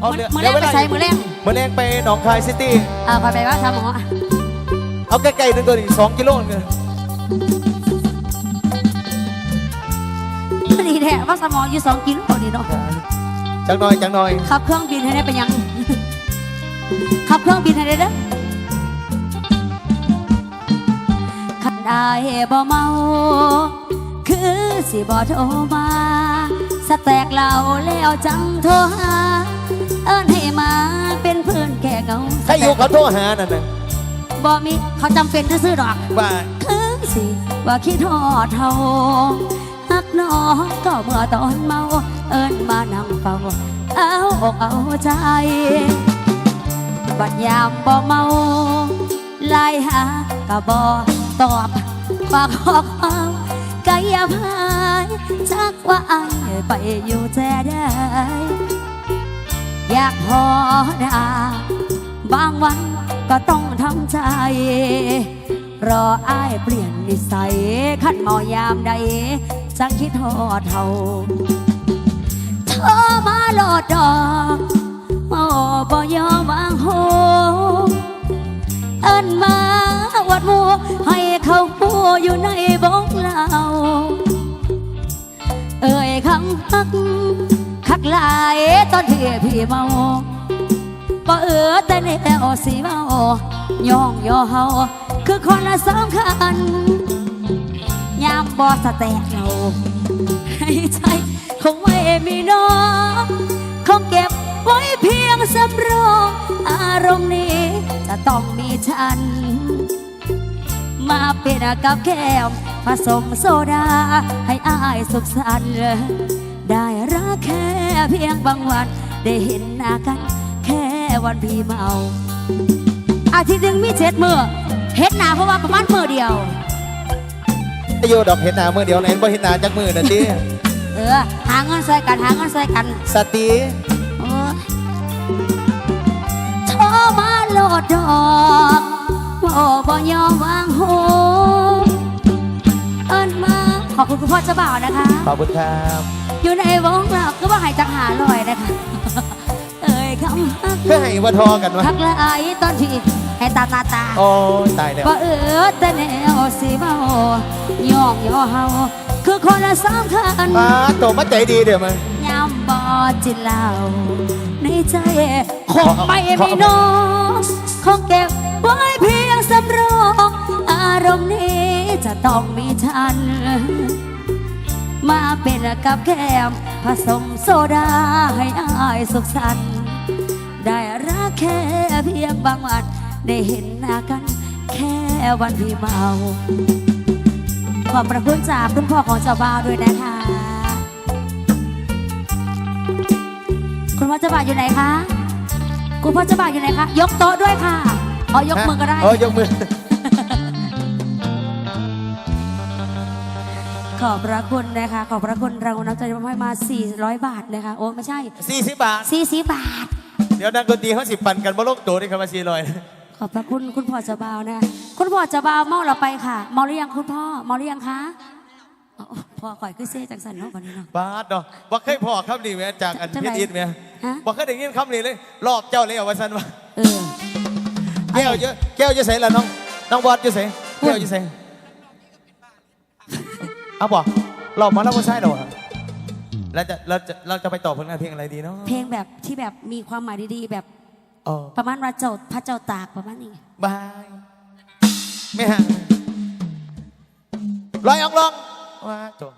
เอามือเดี๋ยวมือแรกไปใส่มือแรกมือแรงไปหนองคายซิตี้อ่าไปไปว่าทำหมอเอาใกล้ๆถึงตัวนี้สองกิโลนึงดีแท้ว่าสมองอยู่สองกิโลนี่เนาะจังหน่อยจังหน่อยขับเครื่องบินให้ได้ไปยังขับเครื่องบินให้ได้เด้อขับได้บ่เมา คือสิบ่โทรมาสแตกเราแล้วจังโทรหา เอิ้นให้มาเป็นเพื่อนแก่เงาใครอยู่เขาโทรหานั่นน่ะบ่มีเขาจำเป็นซื้อๆดอกว่าคือสิว่าคิดทอดเท่าฮักน้องก็เมื่อตอนเมา เอิ้นมานั่งเฝ้าเอาอกเอาใจ บัดยามบ่เมาไล่หาก็บ่ตอบฝากขอความกายภายจักว่าอายไปอยู่แท้ได้ อยากพอดาบางวันก็ต้องทำใจ รออายเปลี่ยนนิสัยขันเมายามใดจังคิดทอดเท่าเธอมาโลดดอกโอ้บ่ยอมวางโหเอิ้นมาวัดมูให้เขาหูอยู่ในบงเรา เอ่ยคำฮัก กหลายตอนที่พี่เมาบ่เออแต่แนวสีเมาย่องย่อเฮาคือคนละสำคัญยามบอสแตกเราให้ใจคงไม่มีน้องคงเก็บไว้เพียงสำรองอารมณ์นี้จะต้องมีฉัน มาเป็นกับแก้มผสมโซดาให้อายสุขสันต์ ได้รักแค่เพียงบางวัน ได้เห็นหน้ากัน แค่วันพี่เมา อาทิตย์หนึ่งมีเจ็ดมือเฮ็ดหนาเพราะว่าประมาณมือเดียวอยู่ดอกเห็นหน้ามือเดียวเห็นบ่เห็นหน้าจักมือนั่นดิเออหาเงินใส่กันหาเงินใส่กัน สติเออโทรมาโลดดอกบ่บ่ยอมวางโหเอิ้นมาขอบคุณคุณพ่อเจ้าบ่าวนะคะ ขอบคุณครับอยู่ในวงเราก็ว่าใหายจังหาลอยนะคะเอ่ยคำฮักเพื่อให้ว่าทอกันวะฮักละอายตอนที่ให้ตาตาตาโอ้ยตายแล้วว่าเออแต่แนวสีเมาย่องย่อเฮาคือคนละสำคัญมาโตมาใจดีเดี๋ยวมันยามบอจินเหล่าในใจคงไม่มีน้องคงเก็บไว้เพียงสำรอง อารมณ์นี้จะต้องมีฉัน มาเป็นกับแก้มผสมโซดาให้อายสุขสันต์ได้รักแค่เพียงบางวัน ได้เห็นหน้ากันแค่วันที่เมา ขอบพระคุณจากคุณพ่อของเจ้าบ่าวด้วยนะคะ คุณพ่อเจ้าบ่าวอยู่ไหนคะ คุณพ่อเจ้าบ่าวอยู่ไหนคะ ยกโต๊ะด้วยค่ะ เอ๋อยกมือก็ได้ เออยกมือ ขอบพระคุณนะคะ ขอบพระคุณเราน้ำใจมอบให้มา 400 บาทนะคะโอ้ไม่ใช่40บาท 40 บาท เดี๋ยวนักดนตรีเขาสิปั่นกันบ่ลงตัวนี่ครับมา400ขอบพระคุณคุณพ่อเจ้าบ่าวนะคะคุณพ่อเจ้าบ่าวเมาเราไปค่ะ เมาหรือยังคุณพ่อเมาหรือยังคะอ๋อพ่อข่อยคือเซ่จังสันเนาะวันนี้เนาะ บาทเนาะบ่เคยพอคำนี้แม่จากอันจังพิไหนจิตรแม่ฮะ บ่เคยได้ยินคำนี้เลย รอบเจ้าเลยเอาว่าซั่นว่าเออ แก้วเยอะแก้วจะใส่ละน้องน้องบอสจะใส่แก้วจะใส่ เอาบ่รอบมาแล้วบ่ใช่หรอแล้วจะเราจะเราจะไปต่อผลงานเพลงอะไรดีเนาะเพลงแบบที่แบบมีความหมายดีๆ แบบอ๋อประมาณว่าเจ้าพระเจ้าตากประมาณนี้ บาย ไม่ห่างลอยอองลองว่าจบ